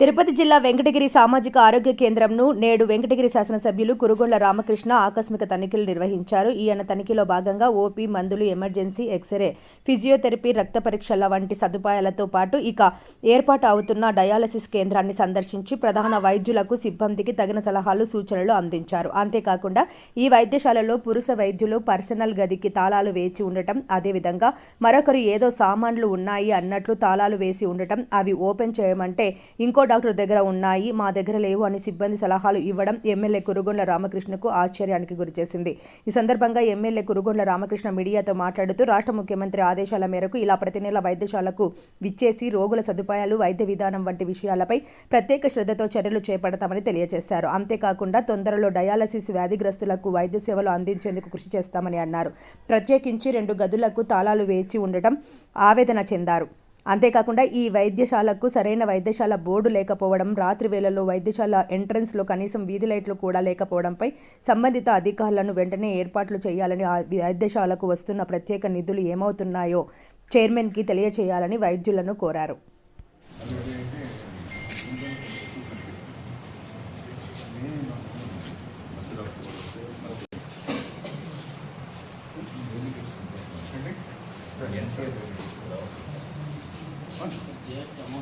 తిరుపతి జిల్లా వెంకటగిరి సామాజిక ఆరోగ్య కేంద్రంను నేడు వెంకటగిరి శాసనసభ్యులు కురుగొండ రామకృష్ణ ఆకస్మిక తనిఖీలు నిర్వహించారు. ఈయన తనిఖీలో భాగంగా ఓపీ మందులు ఎమర్జెన్సీ ఎక్స్రే ఫిజియోథెరపీ రక్త పరీక్షల వంటి సదుపాయాలతో పాటు ఇక ఏర్పాటు అవుతున్న డయాలసిస్ కేంద్రాన్ని సందర్శించి ప్రధాన వైద్యులకు సిబ్బందికి తగిన సలహాలు సూచనలు అందించారు. అంతేకాకుండా ఈ వైద్యశాలలో పురుష వైద్యులు పర్సనల్ గదికి తాళాలు వేచి ఉండటం అదేవిధంగా మరొకరు ఏదో సామాన్లు ఉన్నాయి అన్నట్లు తాళాలు వేసి ఉండటం అవి ఓపెన్ చేయమంటే ఇంకో డాక్టర్ దగ్గర ఉన్నాయి మా దగ్గర లేవు అని సిబ్బంది సలహాలు ఇవ్వడం ఎమ్మెల్యే కురుగొండ్ల రామకృష్ణకు ఆశ్చర్యానికి గురిచేసింది ఈ సందర్భంగా ఎమ్మెల్యే కురుగొండ్ల రామకృష్ణ మీడియాతో మాట్లాడుతూ రాష్ట్ర ముఖ్యమంత్రి ఆదేశాల మేరకు ఇలా ప్రతి నెల వైద్యశాలకు విచ్చేసి రోగుల సదుపాయాలు వైద్య విధానం వంటి విషయాలపై ప్రత్యేక శ్రద్ధతో చర్యలు చేపడతామని తెలియజేశారు. అంతేకాకుండా తొందరలో డయాలసిస్ వ్యాధిగ్రస్తులకు వైద్య సేవలు అందించేందుకు కృషి చేస్తామని అన్నారు. ప్రత్యేకించి రెండు గదులకు తాళాలు వేచి ఉండటం ఆవేదన చెందారు. అంతేకాకుండా ఈ వైద్యశాలకు సరైన వైద్యశాల బోర్డు లేకపోవడం రాత్రి వేళల్లో వైద్యశాల ఎంట్రన్స్లో కనీసం వీధి లైట్లు కూడా లేకపోవడంపై సంబంధిత అధికారులను వెంటనే ఏర్పాట్లు చేయాలని వైద్యశాలకు వస్తున్న ప్రత్యేక నిధులు ఏమవుతున్నాయో చైర్మన్కి తెలియచేయాలని వైద్యులను కోరారు.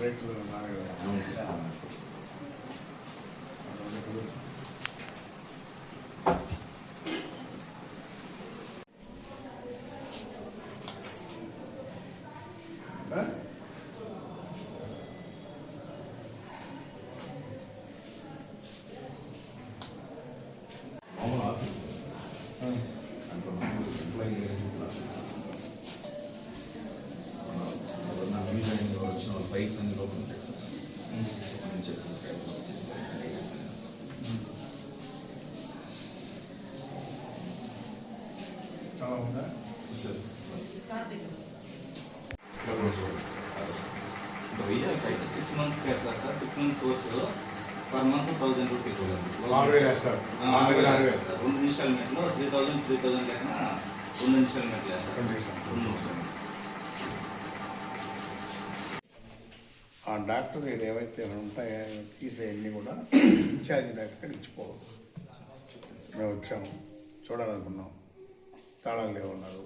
రేట్లు నాలుగు six months sir sir six months per month thousand rupees రెండు ఇన్స్టాల్మెంట్లో త్రీ థౌసండ్ త్రీ థౌసండ్ లెక్కన రెండు ఇన్స్టాల్మెంట్ వేస్తారు రెండు ఇన్స్టాల్మెంట్. ఆ డాక్టర్ ఇది ఏవైతే ఉంటాయో తీసేయన్నీ కూడా ఇన్ఛార్జ్ డాక్టర్ ఇచ్చిపోవాలి. మేము వచ్చాము. చూడాలనుకున్నాం. తాళాలు లేవన్నారు.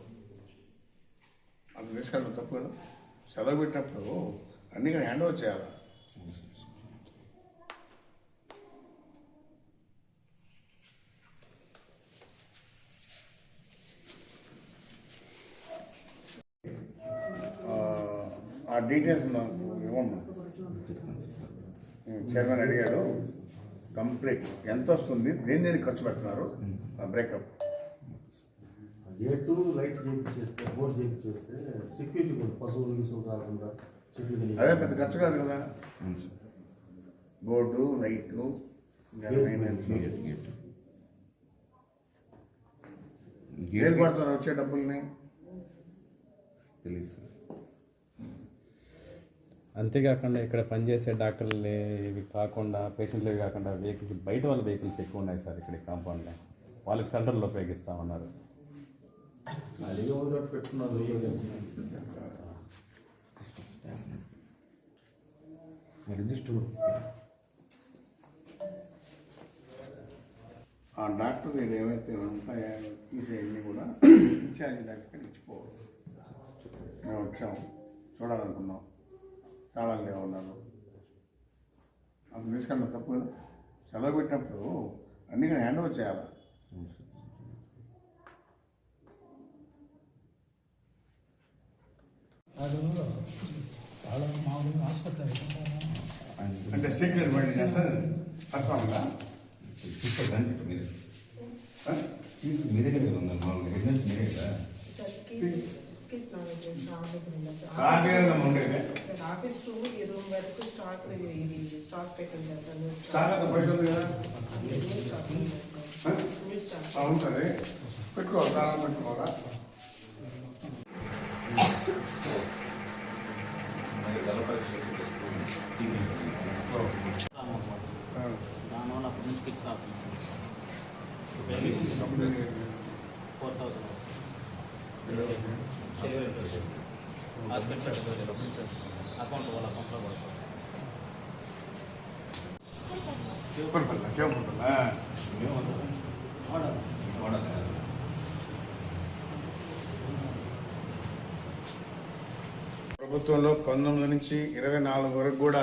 అది తీసుకెళ్ళడం తప్పు కదా సెలవు పెట్టినప్పుడు అన్నీ కూడా హ్యాండ్ ఓవర్ చేయాలి? ఆ, డీటెయిల్స్ నాకు ఇవ్వండి. చైర్మన్ అడిగాడు కంప్లీట్ ఎంత వస్తుంది దేని దేనికి ఖర్చు పెడుతున్నారు? బ్రేకప్ ఏ టూ లైట్ చేస్తే బోర్డు చేస్తే సెక్యూరిటీ కూడా పశువులు గిసువులు రాకుండా తిరిగి- అదే పెద్ద ఖర్చు కాదు కదా. బోర్డు లైట్లు ఏం కొడతారు వచ్చే డబ్బుల్ని? తెలుసు అంతేకాకుండా ఇక్కడ పనిచేసే డాక్టర్లు ఇవి కాకుండా పేషెంట్లు కాకుండా వెహికల్స్ బయట వాళ్ళ వెహికల్స్ ఎక్కువ ఉన్నాయి సార్ ఇక్కడ కాంపౌండ్లో వాళ్ళకి సెంటర్లో ఉపయోగిస్తామన్నారు ఖాళీగా రిజిస్టర్ ఆ డాక్టర్ ఇది ఏవైతే ఉంటాయో తీసేయన్నీ కూడా ఇన్ఛార్జ్ డాక్టర్ ఇచ్చిపోవాలి. మేము వచ్చాము చూడాలనుకున్నాం. తాళాలు లేవన్నారు అది తీసుకెళ్ళడం తప్పు కదా? సెలవు పెట్టినప్పుడు అన్నీ కూడా హ్యాండ్ ఓవర్ చేయాలి. అంటే సీక్రెట్ మైండ్ చేస్తుంది అస్సాంగా తీసుకోండి మీరు. తీసు మీ దగ్గర కదా ఉందా? మామూలుగా హెడ్లైన్స్ మీరే కదా? ఇస్తున్నాను ఇది స్టాక్ దగ్గర ఉందా సార్? సాగేదం ఉండేది సార్ ఆఫీస్ రూమ్ ఈ రూమ్ వరకు స్టాక్ ఇది స్టాక్ పెట్టింటారు సార్ స్టాక్ అంత ఉంది కదా? ఉంటుంది. పెట్టుకోవాలి పెట్టుకోవాలా మరి జల పరీక్ష చేసి ఆ. దానివల్ల అప్పటి నుంచి కిక్స్ అవుతుంది ఫోర్ థౌసండ్ హాస్పిటల్ అకౌంట్ వాళ్ళ అకౌంట్లో పడుతుంది ప్రభుత్వంలో పంతొమ్మిది నుంచి ఇరవై నాలుగు వరకు కూడా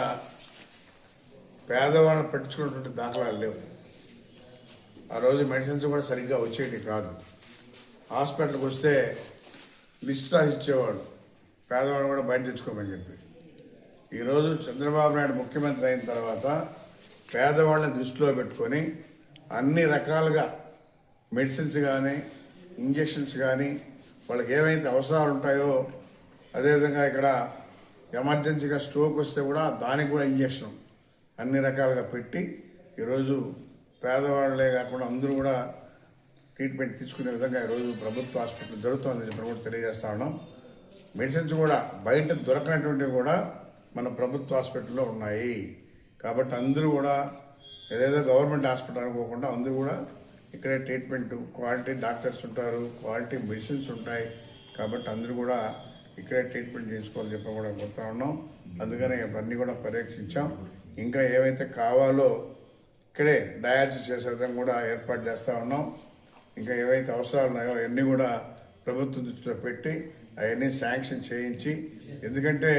పేదవాళ్ళని పట్టించుకున్నటువంటి దాఖలాలు లేవు. ఆ రోజు మెడిసిన్స్ కూడా సరిగ్గా వచ్చేవి కాదు. హాస్పిటల్కి వస్తే లిస్ట్ రాసి ఇచ్చేవాడు పేదవాడు కూడా బయట తెచ్చుకోమని చెప్పి. ఈరోజు చంద్రబాబు నాయుడు ముఖ్యమంత్రి అయిన తర్వాత పేదవాళ్ళని దృష్టిలో పెట్టుకొని అన్ని రకాలుగా మెడిసిన్స్ కానీ ఇంజెక్షన్స్ కానీ వాళ్ళకి ఏవైతే అవసరాలు ఉంటాయో అదేవిధంగా ఇక్కడ ఎమర్జెన్సీగా స్ట్రోక్ వస్తే కూడా దానికి కూడా ఇంజెక్షన్ అన్ని రకాలుగా పెట్టి ఈరోజు పేదవాళ్ళే కాకుండా అందరూ కూడా ట్రీట్మెంట్ తీసుకునే విధంగా ఈరోజు ప్రభుత్వ హాస్పిటల్ జరుగుతుందని చెప్పి కూడా తెలియజేస్తా ఉన్నాం. మెడిసిన్స్ కూడా బయట దొరకనటువంటివి కూడా మన ప్రభుత్వ హాస్పిటల్లో ఉన్నాయి. కాబట్టి అందరూ కూడా ఏదేదో గవర్నమెంట్ హాస్పిటల్ అనుకోకుండా అందరూ కూడా ఇక్కడే ట్రీట్మెంట్ క్వాలిటీ డాక్టర్స్ ఉంటారు క్వాలిటీ మెడిసిన్స్ ఉంటాయి. కాబట్టి అందరూ కూడా ఇక్కడే ట్రీట్మెంట్ చేసుకోవాలని చెప్పి కూడా కోరుతా ఉన్నాం. అందుకనే ఇవన్నీ కూడా పరీక్షించాం ఇంకా ఏవైతే కావాలో ఇక్కడే డయాలసిస్ చేసే విధంగా కూడా ఏర్పాటు చేస్తూ ఉన్నాం. ఇంకా ఏవైతే అవసరాలు ఉన్నాయో అవన్నీ కూడా ప్రభుత్వం దృష్టిలో పెట్టి అవన్నీ శాంక్షన్ చేయించి ఎందుకంటే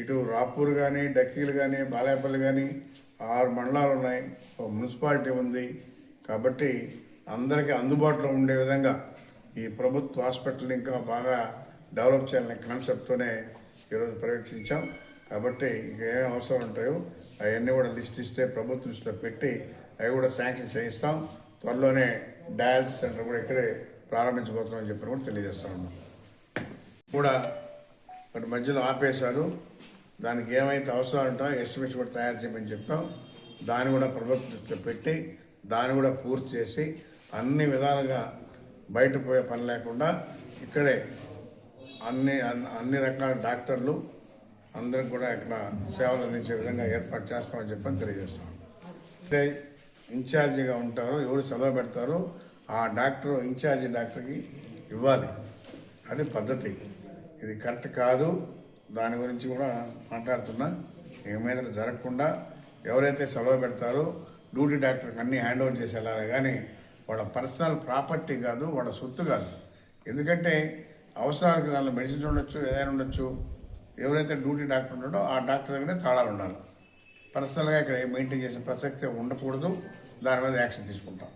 ఇటు రాపూర్ కానీ డక్కీలు కానీ బాలేపల్లి కానీ ఆరు మండలాలు ఉన్నాయి. ఒక మున్సిపాలిటీ ఉంది. కాబట్టి అందరికీ అందుబాటులో ఉండే విధంగా ఈ ప్రభుత్వ హాస్పిటల్ ఇంకా బాగా డెవలప్ చేయాలనే కాన్సెప్ట్తోనే ఈరోజు ప్రవేశించాం. కాబట్టి ఇంకేం అవసరం ఉంటాయో అవన్నీ కూడా లిస్ట్ ఇస్తే ప్రభుత్వ దృష్టిలో పెట్టి అవి కూడా శాంక్షన్ చేయిస్తాం. త్వరలోనే డయాలసిస్ సెంటర్ కూడా ఇక్కడే ప్రారంభించబోతున్నామని చెప్పి కూడా తెలియజేస్తా ఉన్నాం. కూడా మరి మధ్యలో ఆపేశారు. దానికి ఏమైతే అవసరం ఉంటాయో ఎస్టిమేట్స్ కూడా తయారు చేయమని చెప్పాం. దాన్ని కూడా ప్రభుత్వ దృష్టిలో పెట్టి దాన్ని కూడా పూర్తి చేసి అన్ని విధాలుగా బయట పోయే పని లేకుండా ఇక్కడే అన్ని అన్ని- అన్ని రకాల డాక్టర్లు అందరికి కూడా ఇక్కడ సేవలు అందించే విధంగా ఏర్పాటు చేస్తామని చెప్పని తెలియజేస్తాం అంటే ఇన్ఛార్జిగా ఉంటారో ఎవరు సెలవు పెడతారో ఆ డాక్టర్ ఇన్ఛార్జి డాక్టర్కి ఇవ్వాలి. అది పద్ధతి. ఇది కరెక్ట్ కాదు. దాని గురించి కూడా మాట్లాడుతున్నా. ఏమైనా జరగకుండా ఎవరైతే సెలవు పెడతారో డ్యూటీ డాక్టర్కి అన్నీ హ్యాండ్ ఓవర్ చేసి వెళ్ళాలి కానీ వాళ్ళ పర్సనల్ ప్రాపర్టీ కాదు వాళ్ళ సొత్తు కాదు. ఎందుకంటే అవసరాలకు దానిలో మెడిసిన్స్ ఉండొచ్చు ఏదైనా ఉండొచ్చు. ఎవరైతే డ్యూటీ డాక్టర్ ఉంటాడో ఆ డాక్టర్ దగ్గరే తాళాలు ఉండాలి. పర్సనల్గా ఇక్కడ మెయింటైన్ చేసే ప్రసక్తి ఉండకూడదు. దాని మీద యాక్షన్ తీసుకుంటాం.